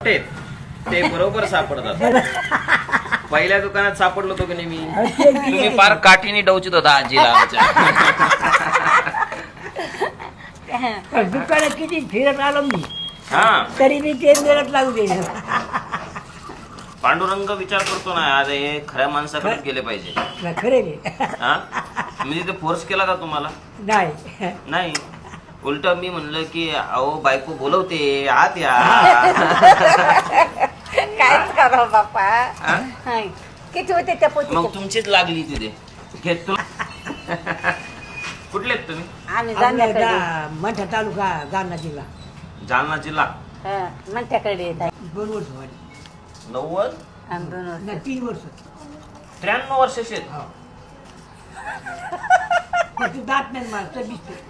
ते ते बरोबर सापडतात. पहिल्या दुकानात सापडलो होतो की नाही मी? तुम्ही फार काठीने डवचित होता आजीला आमच्या. दुकानात किती फिरत आलो मी. हा. तरी मी ते मिळत लागू दे. पांडुरंग विचार करतो ना अरे हे खऱ्या माणसाकडे गेले पाहिजे. खरे हा? मी तिथे फोर्स केला का तुम्हाला? नाही. नाही. उलट मी म्हणलं की अहो बायको बोलवते आत या कायच बाप्पा हा? हाय. किती होते त्या मग पोती तुमचीच लागली तिथे घेत कुठले आहेत तुम्ही आम्ही जाण्याकडे मंठा तालुका जालना जिल्हा जालना जिल्हा हा, येत आहे. दोन वर्ष झाली नव्वद आम्ही दोन वर्ष. नाही तीन वर्ष त्र्याण्णव वर्षाचे आहेत. हो.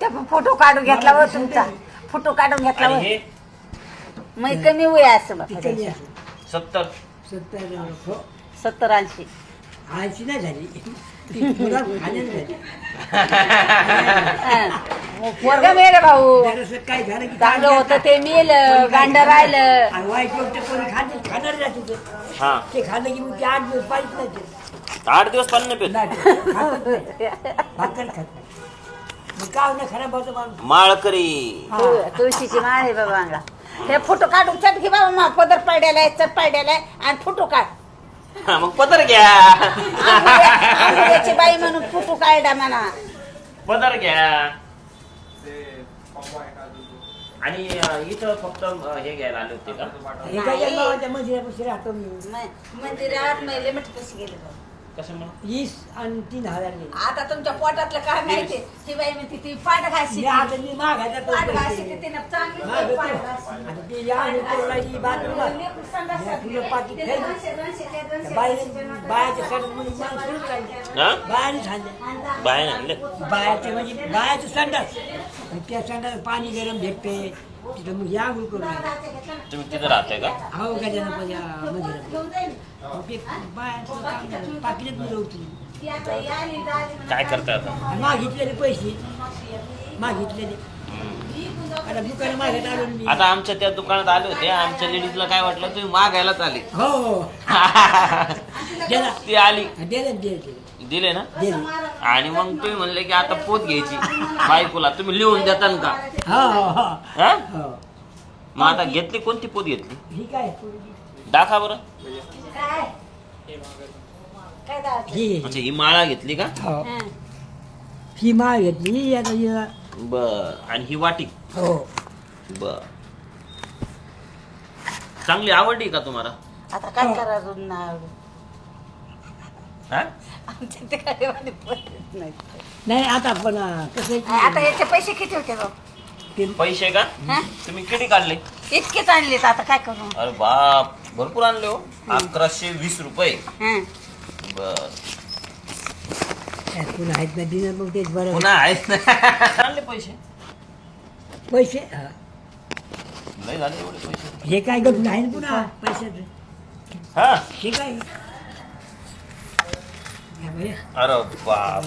त्या फोटो काढून घेतला व तुमचा. फोटो काढून घेतला आणि हे? मग कमी वय असं सत्तर. सत्तर हो. सत्तर ऐंशी. आळशी नाही झाली. ती तुला खाण्यात झाली. हा. मग पोरगं मेलं भाऊ. जरासं काय झालं की चांगलं होतं ते मेलं गांड राहिलं. आणि वाईट गोष्ट कोणी खात खाणार नाही तिथं हा. ते खाल्लं की मग ते आठ दिवस पाहिजे नाही ते. आठ दिवस पाणी पेत. नाही, नाही. भाकर खात नाही. मग काय होणार? खराब होतं माणूस. माळकरी. तु- तुळशीची माळ आहे बाबा अंगा हे फोटो काढून चट घे बाबा मा पदर पाड्याला आहे चट पाड्याला आहे आणि फोटो काढ. हा, मग पदर घ्या. बाई म्हणून फोटो काढा म्हणा. पदर घ्या. आणि अं, इथं फक्त अं, हे घ्यायला आले होते का? एका जन्माच्या मंदिरापाशी राहतो मी. म- मंदिरात मैले मिठ कशी गेले बाबा? कशामुळे वीस आणि तीन हजार गेले. आता तुमच्या पोटातलं काय माहिती ती बाई म्हणते ती पाठ घाशी मी आता मी मागायचा तो पाठ घाशी पैसे. तिने चांगली माग बाई होतो. पाठ घाशी. आता ते या आणि पोराची बाजूला. लेकरं संडास या तुला पाठी ते ठेव. दोनशे- दोनशे- ते दोनशे- बाईने दोनशे नोटा बायाच्या माणूस राहिले. हा बायाने बाहेर आणले बायाचे म्हणजे बायाचं संडास आणि त्या संडास पाणी गरम भेटते तिथं मग या आंघोळ करून. तुम्ही तिथे राहताय का हो गजानन पण या मंदिरात घेऊन जाईल. पाकिटात काय करताय आता? मागितलेले पैसे. मागितलेले. आता दुकान मागत आलो ना मी. आता आमच्या त्या दुकानात आले होते. आमच्या लेडीजला काय वाटलं? तुम्ही मागायलाच आले. हो हो. दिला ती आली. दिले दिले दिले ना? दिले आणि मग तुम्ही म्हणले की आता पोत घ्यायची. बायकोला. तुम्ही लिहून देता का? हो हो हो. हा? हो. मग आता घेतली? कोणती पोत घेतली? ही काय? दाखा बरं. काय? काय दाखवलं? ही म्हणजे ही माळा घेतली का? हो. हं. ही माळ घेतली आता हिला बर. आणि ही वाटी? हो. बर. चांगली आवडली का तुम्हाला? आता काय करायचं ना? हा? आमच्या ते काय वाली नाही नाही आता पण अं, कसं आहे आता याचे पैसे किती होते पैसे का? हा? तुम्ही किती काढले? इतकेच आणलेत आता काय करू? अरे बाप. भरपूर आणले हो. अकराशे वीस रुपये. हं. बर. काय पुन्हा आहेत ना दिनं मग तेच बरं. पुन्हा आहेत ना? आणले पैसे. पैसे? हा. लय झाले एवढे पैसे. हे काय गप नाही ना पुन्हा? पैशाचं हा? हे काय? या बाई, अरे बाप.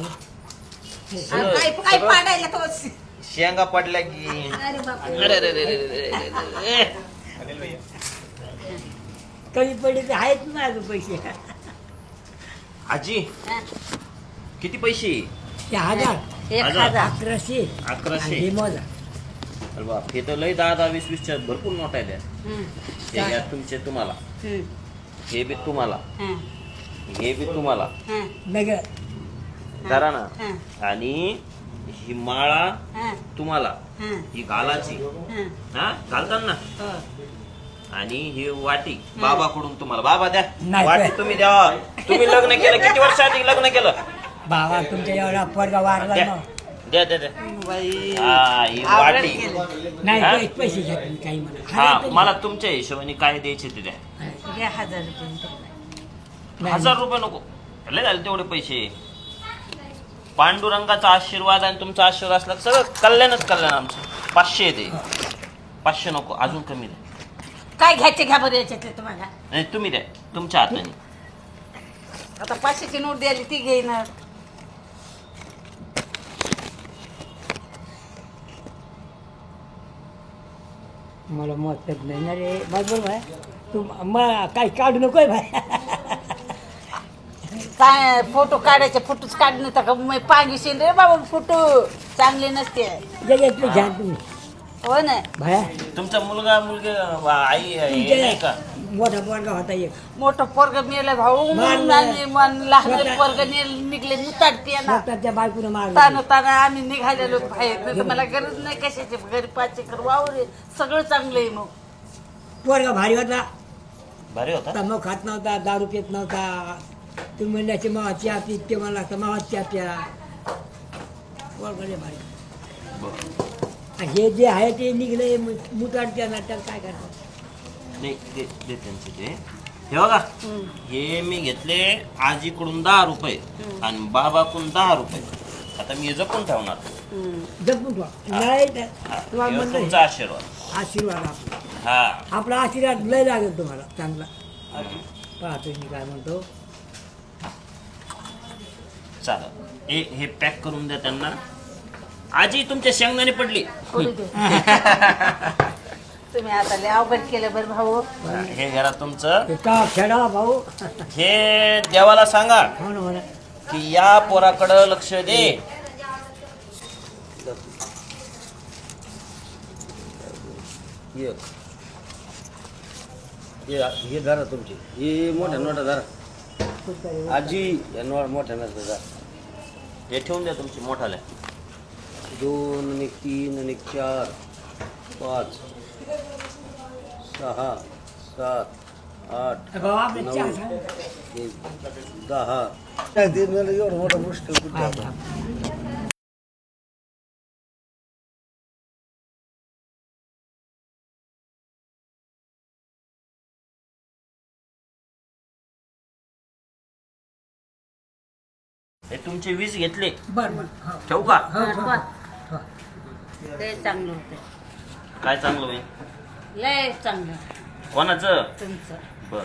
आणि काय काय पाडायला तो? शेंगा पडल्या की. अरे बाप अरे अरे अरे अरे अरे अरे. कमी पडले तर आहेत ना अजून पैसे आजी किती पैसे ते हजार एक हजार. हजार अकराशे अकराशे. आणि हे मोजा अरे बाप हे तर लय दहा दहा वीस वीसच्या भरपूर नोट आहेत. हं. हे घ्या तुमचे तुम्हाला हं. हे बी तुम्हाला हं. हे बी तुम्हाला हं. नगर करा ना हं. आणि ही माळा हं. तुम्हाला हं. ही घालाची हं. हा घालतात ना हो. आणि ही वाटी बाबाकडून तुम्हाला. बाबा द्या. नाही. वाटी तुम्ही द्या. तुम्ही लग्न केलं. किती वर्ष आधी लग्न केलं? बाबा तुमच्या एवढा पोरगा वारला द्या. ना. द्या द्या द्या. बाई. हा ही आवडलं वाटी. केलं. नाही हा? पै- पैसे घेत नाही काही म्हणा. हा मला तुमच्या हिशोबाने काय द्यायचे ते द्या. घ्या हजार रुपये नाही. हजार रुपये नको. लय झाले तेवढे पैसे. पांडुरंगाचा आशीर्वाद आणि तुमचा आशीर्वाद असला तर सगळं कल्याणच कल्याण आमचं. पाचशे येते पाचशे नको अजून कमी द्या काय घ्यायचे घ्या बरं याच्यातले तुम्हाला. नाही तुम्ही द्या. तुमच्या हाताने. आता पाचशेची नोट द्यायली ती घेईन. मला मत नाही ना रे बरोबर आहे तू मग काही काढू नकोय भाई. काय फोटो काढायचे फोटोच काढणे तर का मग पांगीशील रे बाबा फोटो. चांगले नसते. जगातले घ्या तुम्ही. हो ना. भाया. तुमचा मुलगा मुलगी आई हे नाही का? मोठा पोरगा होता एक. मोठं पोरग मेलं भाऊ. मारलं. आणि मन लहान पोरग निघले मुताडते ना. त्या बायकोनं मारलं. ताना ताना आम्ही निघालेलो बाहेर. नाही तर मला गरज नाही कशाची. घरी पाच एकर वावर आहे. सगळं चांगलं आहे मग. पोरगा भारी होता. भारी होता? तंबाखू खात नव्हता दारू पित नव्हता. तुम्ही म्हणल्याचे मावा चहा पीत ते मला लागतं मावा चहा प्या. पोरगा लय भारी. हे जे आहे ते निघले मुताडच्या नाट्यात काय करतात? नाही दे दे त्यांचे ते हे बघा हे मी घेतले आजीकडून दहा रुपये आणि बाबाकडून दहा रुपये. आता मी हे जपून ठेवणार. जपून ठेवा. नाही तर तुम्हाला हे म्हणलं तुमचा आशीर्वाद. आशीर्वाद आपला. हा. आपला आशीर्वाद लय लागेल तुम्हाला चांगला. पाहतो मी काय म्हणतो. चालेल. हे हे पॅक करून द्या त्यांना. आजी तुमच्या शेंगदाणे पडली. करू दे. तुम्ही आता लय अवघड केलं बरं भाऊ. हे घरा तुमचं. खेळा भाऊ? हे देवाला सांगा हो ना हो ना की या पोराकडं लक्ष दे. हे हे धरा तुमची. हे मोठ्या नोटा धरा आजी या नोट मोठ्या नोटा धरा हे ठेवून द्या तुमची मोठाले दोन आणि तीन आणि चार पाच सहा सात आठ नऊ दहा. एवढं मोठं मुश्किल कुठे? हे तुमचे वीस घेतले. बरं बरं. ठेवू का? लय चांगलं होतं काय चांगलं होईल? लय चांगलं. कोणाचं? तुमचं. बर.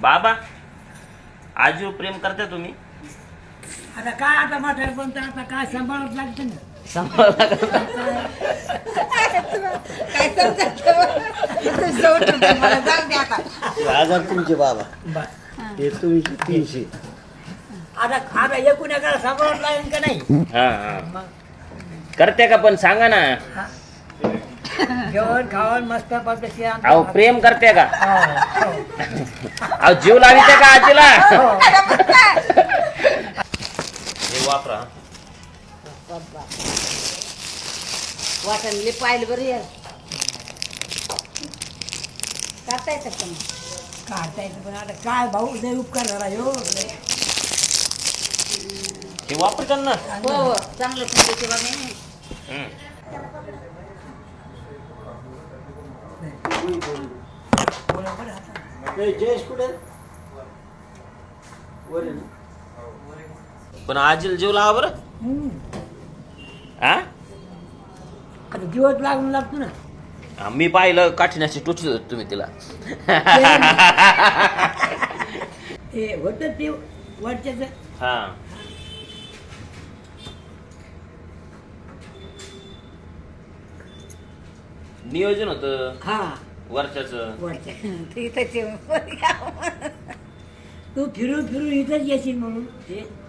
बाबा आजीवर प्रेम करता तुम्ही? आता काय आता म्हातार पण तर आता काय सांभाळत लागतं ना काय समजत मला जाऊ दे आता. हे हजार तुमचे बाबा. बरं हे तुमचे तीनशे. आता आता एकूण एकाला सांभाळत लागेल का नाही? हा हा. करते का पण सांगा ना. जेवण खावण मस्त पद्धती अहो प्रेम करते का? अहो जीव लाविते का आजीला? हे. वापरा. वाटणले पाहिलं बरं यार. करता येतं का मग? काढता येतं पण आता काय भाऊ लय उपकार झाला हो हे वापरतात ना. हो हो. चांगलं तुमच्या तेव्हा मी? पण आजीला जीव लावा बरं. हा आता जीवत लागून लागतो ना. हा, मी पाहिलं काठीण्याची टोचली होती तुम्ही तिला. ते होतं ते वरच्याच. हा. नियोजन होत. हा. वर्षाच वरच्या. इथं ते- तू फिरून फिरून इथंच येशील म्हणून. हे?